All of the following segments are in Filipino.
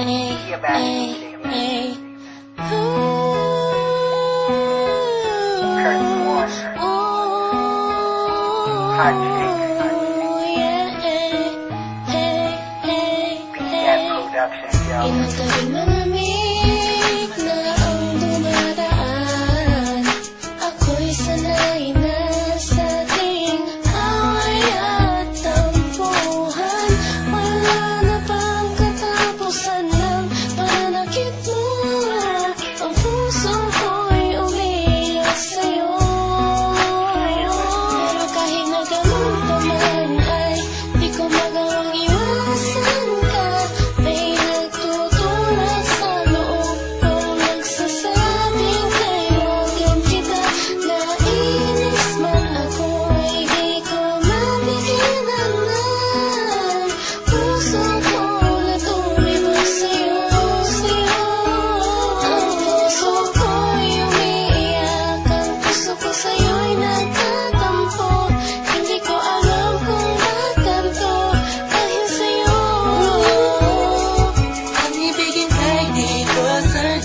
Be Production, you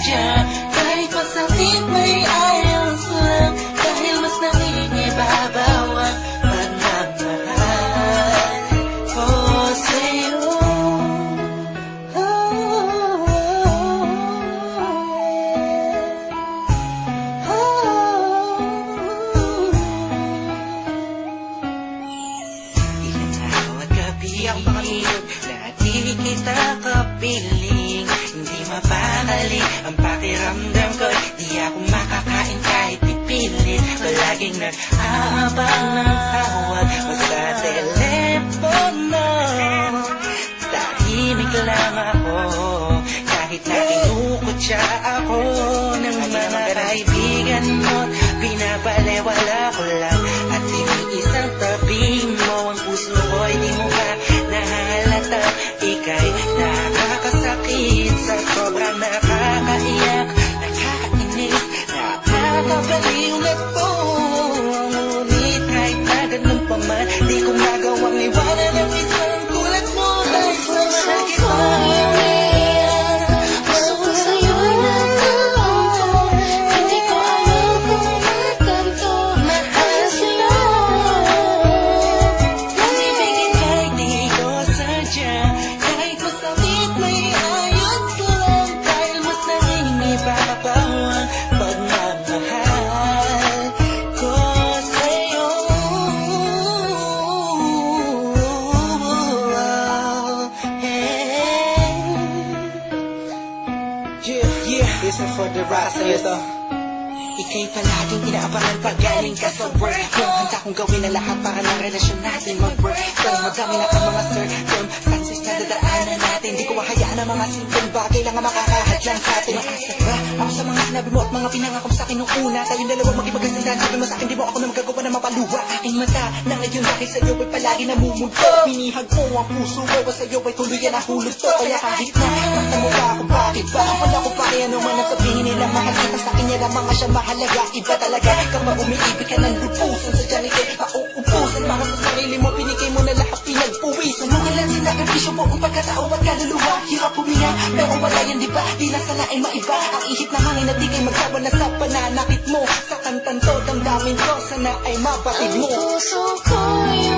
you. Hindi mapakali ang pakiramdam ko Di ako makakain kahit ipilit. Palaging nag-aabang ng tawag mo sa telepono Tahimik lang ako Kahit na kinukutya ako Ng mga kaibigan mo. Pinapalewala ko lang 我们 this is for the rasa ito Ika'y palaging inaabangan pag galing ka sa work. Kung handa kong gawin ang lahat para ng relasyon natin mag-work. Pero madami na ang mga certain success na dadaanan natin. Di ko mahayaan ang mga simpleng bagay lang ang makakahadlang sa atin. Maasa ba ako sa mga sinabi mo at mga pinangako mo sa akin nung una. Tayong dalawa maging magkasindahan Sabi mo sa akin di mo ako na magagawa na mapaluwa. Aking mata na ngayon dahil sa'yo ay palagi namumulto Pinihag mo ang puso ko sa'yo ay tuluyan na hulog to. Kaya kahit na Nakita mo ba ako bakit ba? Wala ko kaya naman ang sabihin nila Mahal kita sa akin yan ang mga siya mahalaga. Iba talaga kapag umiibig ka ng lupusan Sa ikay mauubusan Para sa sarili mo. Pinigay mo na lahat pinagpuwisan Nung ilan sinakripisyo mo ang pagkatao at kaluluwa. Hirap huminga pero wala yan di ba? Di na sana ay maiba. Ang ihip na hangin at di kay magsawa na sa pananakit mo. Sa kantang to damdamin ko Sana ay mabatid Ang mo puso ko'y